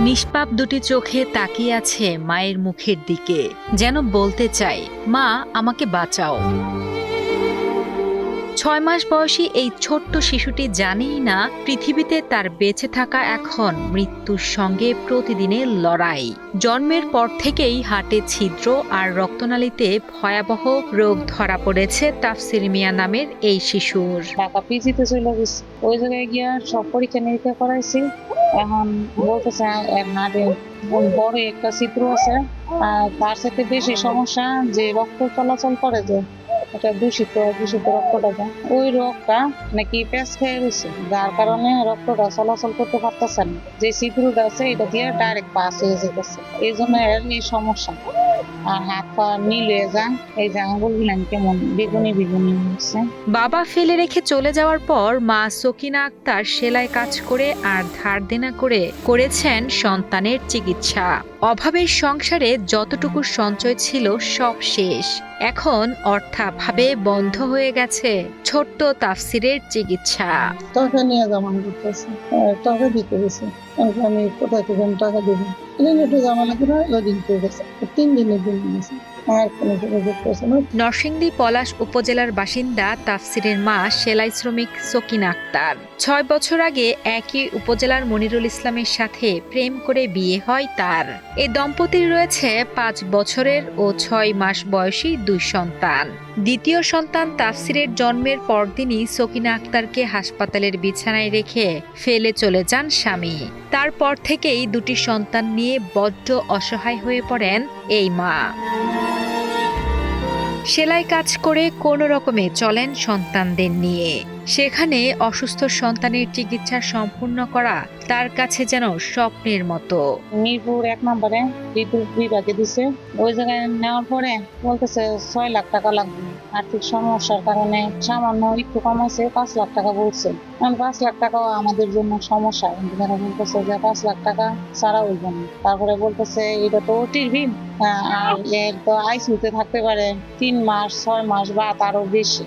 নিষ্পাপ দুটি চোখে তাকিয়ে আছে মায়ের মুখের দিকে, যেন বলতে চাই, মা, আমাকে বাঁচাও। ছয় মাস বয়সী এই ছোট্ট শিশুটি জানেই না পৃথিবীতে তার বেঁচে থাকা এখন মৃত্যুর সঙ্গে প্রতিদিনের লড়াই। জন্মের পর থেকেই হাটে ছিদ্র আর রক্তনালীতে ভয়াবহ রোগ ধরা পড়েছে তাফসির মিয়া নামের এই শিশুর। ওই জায়গায় গিয়া সব পরীক্ষা নিরীক্ষা করাইছি। এখন বলতেছে এর হাড়ে বড় একটা চিত্র আছে, আর তার সাথে বেশি সমস্যা যে রক্ত চলাচল করে যে, এটা দূষিত দূষিত রক্তটা যায়। ওই রোগটা নাকি পেঁচ খেয়ে রয়েছে যার কারণে রক্তটা চলাচল করতে পারতেছে না যে চিত্রটা আছে, এটা দিয়ে ডাইরেক্ট পাস হয়ে যেতেছে এই জন্য এর সমস্যা আর হাত পা মিলে যায় এই গুলান কেমন বেগুনি বেগুনি হচ্ছে। বাবা ফেলে রেখে চলে যাওয়ার পর মা সকিনা আক্তার সেলাই কাজ করে আর ধার দেনা করে করেছেন সন্তানের চিকিৎসা। অভাবের সংসারে যতটুকু সঞ্চয় ছিল সব শেষ। এখন অর্থাভাবে বন্ধ হয়ে গেছে ছোট্ট তাফসিরের চিকিৎসা। টাকা নিয়ে জমা করতেছে। টাকা দিতে গেছে। আমি কোথায় থেকে টাকা দিব? এখানে একটু ঝামেলা করে ওই দিন করে গেছে। তিন দিনের দিন গেছে নরসিংদী পলাশ উপজেলার বাসিন্দা তাফসিরের মা সেলাই শ্রমিক সকিনা আক্তার। ছয় বছর আগে একই উপজেলার মনিরুল ইসলামের সাথে প্রেম করে বিয়ে হয় তার। এ দম্পতির রয়েছে পাঁচ বছরের ও ছয় মাস বয়সী দুই সন্তান। দ্বিতীয় সন্তান তাফসিরের জন্মের পরদিনই সকিনা আক্তারকে হাসপাতালের বিছানায় রেখে ফেলে চলে যান স্বামী। তারপর থেকেই দুটি সন্তান নিয়ে বড্ড অসহায় হয়ে পড়েন এই মা। সেলাই কাজ করে কোনো রকমে চলেন সন্তানদের নিয়ে। সেখানে অসুস্থ সন্তানের চিকিৎসা সম্পূর্ণ করা তার কাছে যেন স্বপ্নের মতো। মিরপুর এক নম্বরে বিদ্যুৎ বিভাগে দিছে। ওই জায়গায় নেওয়ার পরে বলতেছে ছয় লাখ টাকা লাগবে। আর্থিক সমস্যার কারণে সামান্য একটু কমাইছে, পাঁচ লাখ টাকা বলছে। এখন পাঁচ লাখ টাকাও আমাদের জন্য সমস্যা। কিন্তু তারা বলতেছে যে পাঁচ লাখ টাকা ছাড়া হইব না। তারপরে বলতেছে, এটা তো ওটির বিল আর তো আইসিউতে থাকতে পারে তিন মাস, ছয় মাস বা তারও বেশি।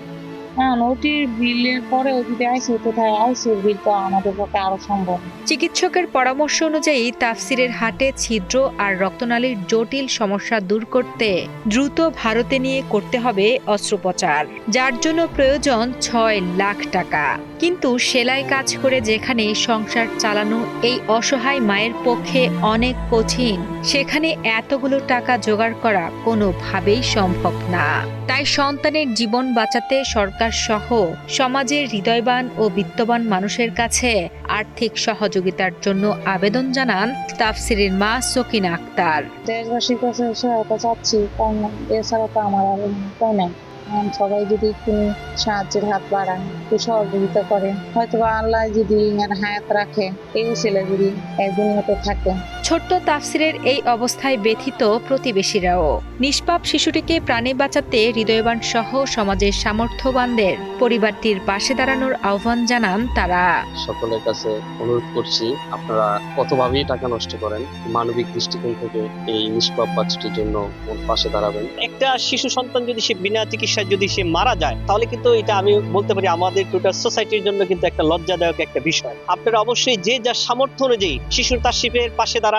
চিকিৎসকের পরামর্শ অনুযায়ী তাফসিরের হাটে ছিদ্র আর রক্তনালীর জটিল সমস্যা দূর করতে দ্রুত ভারতে নিয়ে করতে হবে অস্ত্রোপচার, যার জন্য প্রয়োজন ছয় লাখ টাকা। কিন্তু সেলাই কাজ করে যেখানে সংসার চালানো এই অসহায় মায়ের পক্ষে অনেক কঠিন, সেখানে এতগুলো টাকা জোগাড় করা কোনোভাবেই সম্ভব না। তাই সন্তানের জীবন বাঁচাতে সরকার সহ সমাজের হৃদয়বান ও বিত্তবান মানুষের কাছে আর্থিক সহযোগিতার জন্য আবেদন জানান তাফসিরের মা সকিনা আক্তার। দেশবাসীর কাছে সহায়তা চাচ্ছি, কারণ এছাড়া তো আমার আর উপায় নাই। সবাই যদি একটু সাহায্যের হাত বাড়ায় একটু সহযোগিতা করে হয়তো আল্লাহ যদি হায়াত রাখে, এই ছেলে যদি এই দুনিয়াতে থাকে। ছোট্ট তাফসিরের এই অবস্থায় ব্যথিত প্রতিবেশীরাও। নিষ্পাপ শিশুটিকে প্রাণে বাঁচাতে হৃদয়বান সহ সমাজের সামর্থ্যবানদের পরিবারটির পাশে দাঁড়ানোর আহ্বান জানান তারা। সকলের কাছে অনুরোধ করছি আপনারা কতভাবেই টাকা নষ্ট করেন। মানবিক দৃষ্টিকোণ থেকে এই নিষ্পাপ বাচ্চাটির জন্য পাশে দাঁড়াবেন। একটা শিশু সন্তান যদি সে বিনা চিকিৎসায় যদি সে মারা যায় তাহলে কিন্তু এটা আমি বলতে পারি আমাদের টোটাল সোসাইটির জন্য কিন্তু একটা লজ্জাদায়ক একটা বিষয়। আপনারা অবশ্যই যে যার সামর্থ্য অনুযায়ী শিশুর তার শিপের পাশে দাঁড়ান